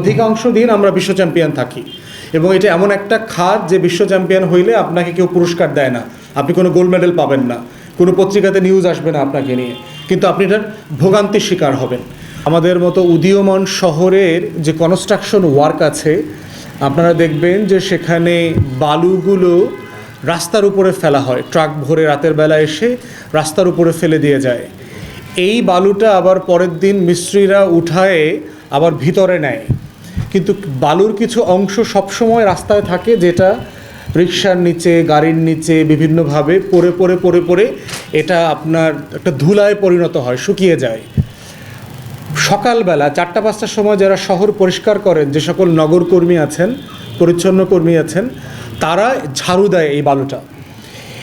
অধিকাংশ দিন আমরা বিশ্ব চ্যাম্পিয়ন থাকি। এবং এটা এমন একটা খাত যে বিশ্ব চ্যাম্পিয়ন হইলে আপনাকে কেউ পুরস্কার দেয় না। আপনি কোনো গোল্ড মেডেল পাবেন না। কোনো পত্রিকাতে নিউজ আসবে না আপনাকে নিয়ে। কিন্তু আপনি এটার ভোগান্তির শিকার হবেন। আমাদের মতো উদীয়মান শহরের যে কনস্ট্রাকশন ওয়ার্ক আছে, আপনারা দেখবেন যে সেখানে বালুগুলো রাস্তার উপরে ফেলা হয়। ট্রাক ভরে রাতের বেলা এসে রাস্তার উপরে ফেলে দিয়ে যায়। এই বালুটা আবার পরের দিন মিস্ত্রিরা উঠায়ে আবার ভিতরে নেয়। কিন্তু বালুর কিছু অংশ সবসময় রাস্তায় থাকে যেটা রিক্সার নিচে, গাড়ির নিচে বিভিন্নভাবে পরে পরে পরে পরে এটা আপনার একটা ধুলায় পরিণত হয়, শুকিয়ে যায়। সকালবেলা চারটা, পাঁচটার সময় যারা শহর পরিষ্কার করেন, যে সকল নগর কর্মী আছেন, পরিচ্ছন্ন কর্মী আছেন, তারা ঝাড়ু দেয় এই বালুটা।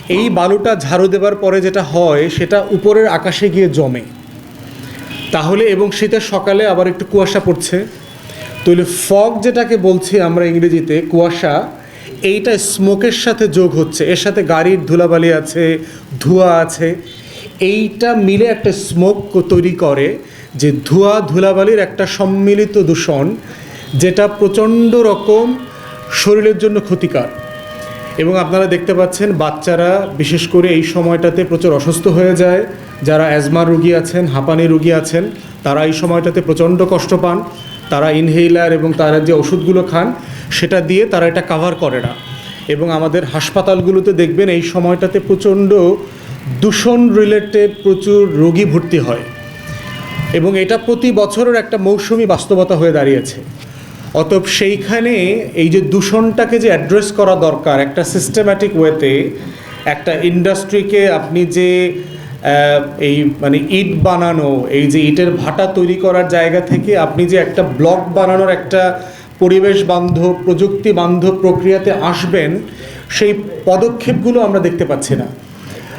এই বালুটা ঝাড়ু দেবার পরে যেটা হয়, সেটা উপরের আকাশে গিয়ে জমে। তাহলে এবং শীতের সকালে আবার একটু কুয়াশা পড়ছে। তাহলে ফগ যেটাকে বলছি আমরা ইংরেজিতে, কুয়াশা, এইটা স্মোকের সাথে যোগ হচ্ছে। এর সাথে গাড়ির ধুলাবালি আছে, ধোঁয়া আছে। এইটা মিলে একটা স্মোক তৈরি করে যে ধোঁয়া, ধুলাবালির একটা সম্মিলিত দূষণ যেটা প্রচণ্ড রকম শরীরের জন্য ক্ষতিকর। এবং আপনারা দেখতে পাচ্ছেন বাচ্চারা, বিশেষ করে এই সময়টাতে প্রচুর অসুস্থ হয়ে যায়। যারা অ্যাজমার রুগী আছেন, হাঁপানি রুগী আছেন, তারা এই সময়টাতে প্রচণ্ড কষ্ট পান। তারা ইনহেইলার এবং তারা যে ওষুধগুলো খান, সেটা দিয়ে তারা এটা কাভার করে না। এবং আমাদের হাসপাতালগুলোতে দেখবেন এই সময়টাতে প্রচণ্ড দূষণ রিলেটেড প্রচুর রোগী ভর্তি হয়। এবং এটা প্রতি বছরের একটা মৌসুমি বাস্তবতা হয়ে দাঁড়িয়েছে। অতএব সেইখানে এই যে দূষণটাকে যে অ্যাড্রেস করা দরকার, একটা সিস্টেম্যাটিক ওয়েতে একটা ইন্ডাস্ট্রিকে আপনি যে এই মানে ইট বানানো, এই যে ইটের ভাটা তৈরি করার জায়গা থেকে আপনি যে একটা ব্লক বানানোর একটা পরিবেশ বান্ধব, প্রযুক্তি বান্ধব প্রক্রিয়াতে আসবেন, সেই পদক্ষেপগুলো আমরা দেখতে পাচ্ছি না।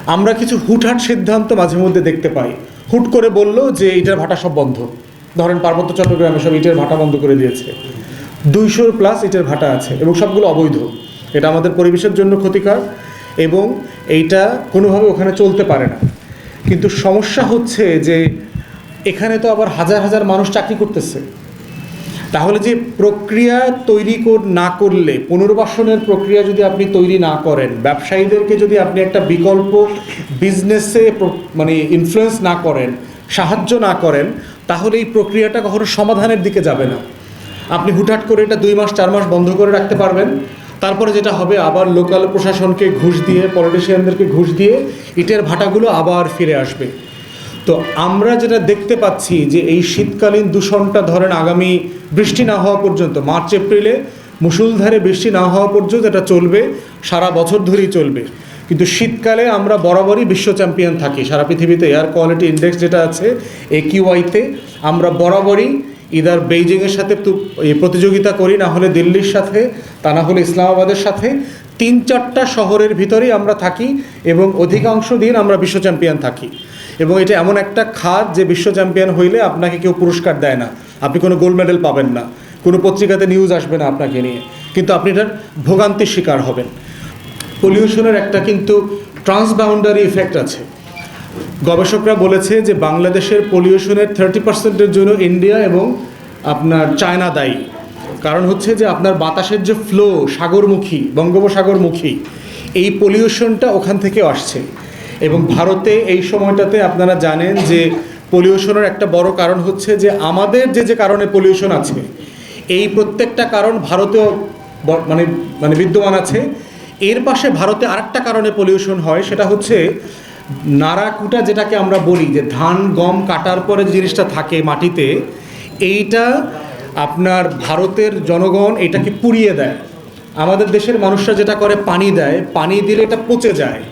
আমরা কিছু হুটহাট সিদ্ধান্ত মাঝে মধ্যে দেখতে পাই। হুট করে বলল যে ইটের ভাটা সব বন্ধ। ধরেন পার্বত্য চট্টগ্রামে সব ইটের ভাটা বন্ধ করে দিয়েছে। দুইশোর প্লাস ইটের ভাটা আছে এবং সবগুলো অবৈধ। এটা আমাদের পরিবেশের জন্য ক্ষতিকর এবং এইটা কোনোভাবে ওখানে চলতে পারে না। কিন্তু সমস্যা হচ্ছে যে এখানে তো আবার হাজার হাজার মানুষ চাকরি করতেছে। তাহলে যে প্রক্রিয়া তৈরি না করলে, পুনর্বাসনের প্রক্রিয়া যদি আপনি তৈরি না করেন, ব্যবসায়ীদেরকে যদি আপনি একটা বিকল্প বিজনেসে মানে ইনফ্লুয়েন্স না করেন, সাহায্য না করেন, তাহলে এই প্রক্রিয়াটা কখনো সমাধানের দিকে যাবে না। আপনি হুটহাট করে এটা দুই মাস, চার মাস বন্ধ করে রাখতে পারবেন। তারপরে যেটা হবে, আবার লোকাল প্রশাসনকে ঘুষ দিয়ে পলিটিশিয়ানদেরকে ঘুষ দিয়ে ইটের ভাটাগুলো আবার ফিরে আসবে। তো আমরা যেটা দেখতে পাচ্ছি যে এই শীতকালীন দূষণটা ধরেন আগামী বৃষ্টি না হওয়া পর্যন্ত, মার্চ, এপ্রিলে মুসুলধারে বৃষ্টি না হওয়া পর্যন্ত এটা চলবে, সারা বছর ধরেই চলবে। কিন্তু শীতকালে আমরা বরাবরই বিশ্ব চ্যাম্পিয়ন থাকি, সারা পৃথিবীতে এয়ার কোয়ালিটি ইন্ডেক্স যেটা আছে একিউআইতে আমরা বরাবরই ইদার বেইজিংয়ের সাথে প্রতিযোগিতা করি, না হলে দিল্লির সাথে, তা না হলে ইসলামাবাদের সাথে, তিন চারটা শহরের ভিতরেই আমরা থাকি এবং অধিকাংশ দিন আমরা বিশ্ব চ্যাম্পিয়ন থাকি। এবং এটা এমন একটা খাত যে বিশ্ব চ্যাম্পিয়ন হইলে আপনাকে কেউ পুরস্কার দেয় না। আপনি কোনো গোল্ড মেডেল পাবেন না। কোনো পত্রিকাতে নিউজ আসবে না আপনাকে নিয়ে। কিন্তু আপনি এটার ভোগান্তির শিকার হবেন। পলিউশনের একটা কিন্তু ট্রান্সবাউন্ডারি ইফেক্ট আছে। গবেষকরা বলেছে যে বাংলাদেশের পলিউশনের থার্টি পার্সেন্টের জন্য ইন্ডিয়া এবং আপনার চায়না দায়ী। কারণ হচ্ছে যে আপনার বাতাসের যে ফ্লো সাগরমুখী, বঙ্গোপসাগরমুখী, এই পলিউশনটা ওখান থেকে আসছে। এবং ভারতে এই সময়টাতে আপনারা জানেন যে পলিউশনের একটা বড় কারণ হচ্ছে যে আমাদের যে যে কারণে পলিউশন আছে, এই প্রত্যেকটা কারণ ভারতেও মানে মানে বিদ্যমান আছে। এর পাশে ভারতে আরেকটা কারণে পলিউশন হয়, সেটা হচ্ছে নাড়াকুটা যেটাকে আমরা বলি, যে ধান, গম কাটার পরে যে জিনিসটা থাকে মাটিতে, এইটা আপনার ভারতের জনগণ এটাকে পুড়িয়ে দেয়। আমাদের দেশের মানুষরা যেটা করে, পানি দেয়। পানি দিলে এটা পচে যায়।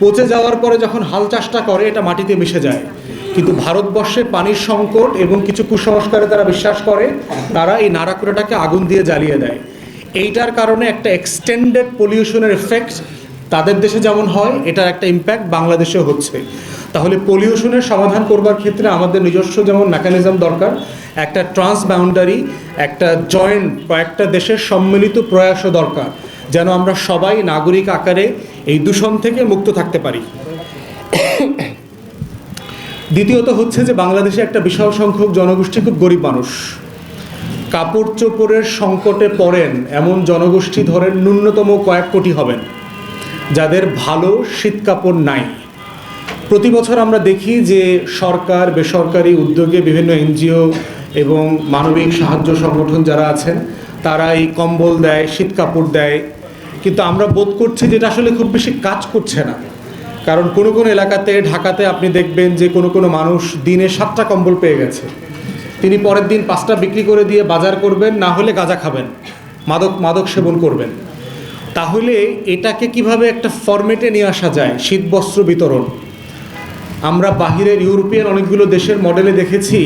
পচে যাওয়ার পরে যখন হাল চাষটা করে, এটা মাটিতে মিশে যায়। কিন্তু ভারতবর্ষে পানির সংকট এবং কিছু কুসংস্কারে তারা বিশ্বাস করে, তারা এই নাড়াকুড়াটাকে আগুন দিয়ে জ্বালিয়ে দেয়। এইটার কারণে একটা এক্সটেন্ডেড পলিউশনের এফেক্ট তাদের দেশে যেমন হয়, এটার একটা ইম্প্যাক্ট বাংলাদেশেও হচ্ছে। তাহলে পলিউশনের সমাধান করবার ক্ষেত্রে আমাদের নিজস্ব যেমন মেকানিজম দরকার, একটা ট্রান্স বাউন্ডারি একটা জয়েন্ট কয়েকটা দেশের সম্মিলিত প্রয়াসও দরকার, যেন আমরা সবাই নাগরিক আকারে এই দূষণ থেকে মুক্ত থাকতে পারি। দ্বিতীয়ত হচ্ছে যে বাংলাদেশে একটা বিশাল সংখ্যক জনগোষ্ঠী খুব গরিব মানুষ। কাপড় চোপড়ের সংকটে পড়েন এমন জনগোষ্ঠী ধরেন ন্যূনতম কয়েক কোটি হবেন। যাদের ভালো শীত কাপড় নাই। প্রতি বছর আমরা দেখি যে সরকার, বেসরকারি উদ্যোগে বিভিন্ন এনজিও এবং মানবিক সাহায্য সংগঠন যারা আছেন, তারা এই কম্বল দেয়, শীত কাপড় দেয়। কিন্তু আমরা বোধ করছি যেটা আসলে খুব বেশি কাজ করছে না। কারণ কোনো কোনো এলাকাতে, ঢাকাতে আপনি দেখবেন যে কোনো কোনো মানুষ দিনে সাতটা কম্বল পেয়ে গেছে। তিনি পরের দিন পাঁচটা বিক্রি করে দিয়ে বাজার করবেন, না হলে গাঁজা খাবেন। মাদক মাদক সেবন করবেন। তাহলে এটাকে কীভাবে একটা ফরম্যাটে নিয়ে আসা যায়? শীতবস্ত্র বিতরণ। আমরা বাহিরের ইউরোপিয়ান অনেকগুলো দেশের মডেলে দেখেছি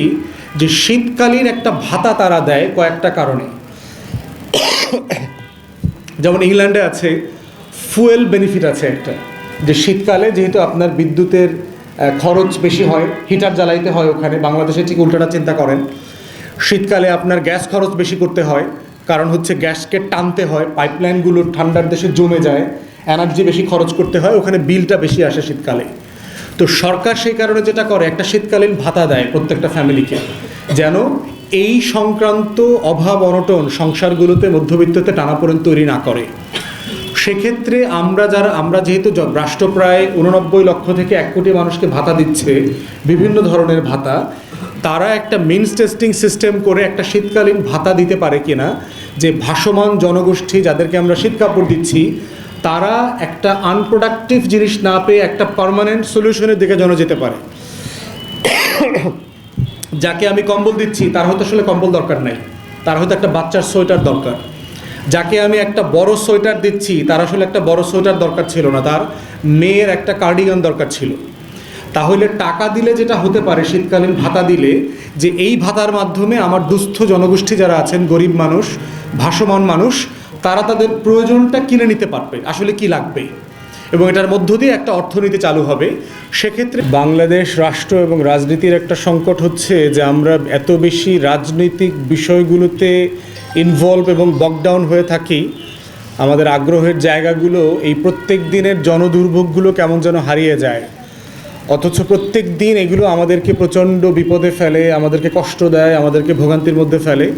যে শীতকালীন একটা ভাতা তারা দেয় কয়েকটা কারণে। যেমন ইংল্যান্ডে আছে, ফুয়েল বেনিফিট আছে একটা, যে শীতকালে যেহেতু আপনার বিদ্যুতের খরচ বেশি হয়, হিটার জ্বালাইতে হয় ওখানে, বাংলাদেশে ঠিক উল্টাটা চিন্তা করেন। শীতকালে আপনার গ্যাস খরচ বেশি করতে হয় কারণ হচ্ছে গ্যাসকে টানতে হয়, পাইপলাইনগুলো ঠান্ডার দেশে জমে যায়, এনার্জি বেশি খরচ করতে হয়, ওখানে বিলটা বেশি আসে শীতকালে। তো সরকার সেই কারণে যেটা করে, একটা শীতকালীন ভাতা দেয় প্রত্যেকটা ফ্যামিলিকে, যেন এই সংক্রান্ত অভাব, অনটন সংসারগুলোতে মধ্যবিত্ততে টানাপোড়েন তৈরি না করে। সেক্ষেত্রে আমরা যারা, আমরা যেহেতু রাষ্ট্র প্রায় উননব্বই লক্ষ থেকে এক কোটি মানুষকে ভাতা দিচ্ছে, বিভিন্ন ধরনের ভাতা তারা একটা মিনস টেস্টিং সিস্টেম করে একটা শীতকালীন ভাতা দিতে পারে কিনা, যে ভাসমান জনগোষ্ঠী যাদেরকে আমরা শীত কাপড় দিচ্ছি, তারা একটা আনপ্রোডাক্টিভ জিনিস না পেয়ে একটা পার্মানেন্ট সলিউশনের দিকে যেন যেতে পারে। যাকে আমি কম্বল দিচ্ছি, তার হয়তো আসলে কম্বল দরকার নাই। তার হয়তো একটা বাচ্চার সোয়েটার দরকার। যাকে আমি একটা বড় সোয়েটার দিচ্ছি, তার আসলে একটা বড় সোয়েটার দরকার ছিল না। তার মেয়ের একটা কার্ডিগান দরকার ছিল। তাহলে টাকা দিলে যেটা হতে পারে, শীতকালীন ভাতা দিলে, যে এই ভাতার মাধ্যমে আমার দুস্থ জনগোষ্ঠী যারা আছেন, গরিব মানুষ, ভাসমান মানুষ, তারা তাদের প্রয়োজনটা কিনে নিতে পারবে। আসলে কি লাগবে? এবং এটার মধ্য দিয়ে একটা অর্থনীতি চালু হবে। সেক্ষেত্রে বাংলাদেশ রাষ্ট্র এবং রাজনীতির একটা সংকট হচ্ছে যে আমরা এত বেশি রাজনৈতিক বিষয়গুলোতে ইনভলভ এবং বকডাউন হয়ে থাকি। আমাদের আগ্রহের জায়গাগুলো এই প্রত্যেক দিনের জনদুর্ভোগগুলো কেমন যেন হারিয়ে যায়। অথচ প্রত্যেক দিন এগুলো আমাদেরকে প্রচণ্ড বিপদে ফেলে, আমাদেরকে কষ্ট দেয়, আমাদেরকে ভোগান্তির মধ্যে ফেলে।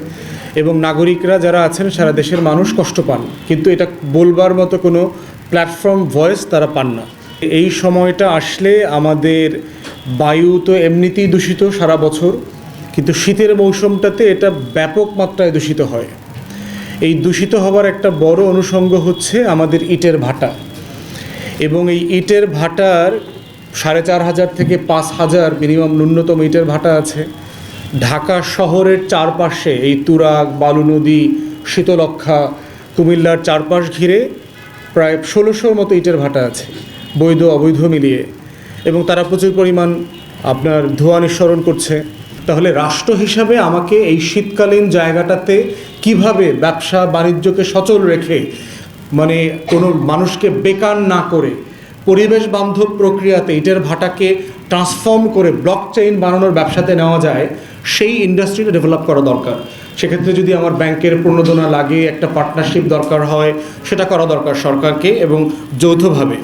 এবং নাগরিকরা যারা আছেন, সারা দেশের মানুষ কষ্ট পান। কিন্তু এটা বলবার মতো কোনো প্ল্যাটফর্ম ভয়েস তারা পান না। এই সময়টা আসলে আমাদের বায়ু তো এমনিতেই দূষিত সারা বছর, কিন্তু শীতের মৌসুমটাতে এটা ব্যাপক মাত্রায় দূষিত হয়। এই দূষিত হবার একটা বড় অনুষঙ্গ হচ্ছে আমাদের ইটের ভাটা। এবং এই ইটের ভাটার সাড়ে চার হাজার থেকে পাঁচ হাজার মিনিমাম ন্যূনতম ইটের ভাটা আছে। ঢাকা শহরের চারপাশে এই তুরাগ, বালু নদী শীতলক্ষা কুমিল্লার চারপাশ ঘিরে প্রায় ষোলোশোর মতো ইটের ভাটা আছে, বৈধ অবৈধ মিলিয়ে। এবং তারা প্রচুর পরিমাণ আপনার ধোঁয়া নিঃসরণ করছে। তাহলে রাষ্ট্র হিসাবে আমাকে এই শীতকালীন জায়গাটাতে কীভাবে ব্যবসা বাণিজ্যকে সচল রেখে মানে কোনো মানুষকে বেকার না করে পরিবেশ বান্ধব প্রক্রিয়াতে ইটের ভাটাকে ট্রান্সফর্ম করে ব্লক চেইন বানানোর ব্যবসাতে নেওয়া যায়, সেই ইন্ডাস্ট্রিটা ডেভেলপ করা দরকার। সেক্ষেত্রে যদি আমার ব্যাংকের প্রণোদনা লাগে, একটা পার্টনারশিপ দরকার হয়, সেটা করা দরকার সরকারকে এবং যৌথভাবে।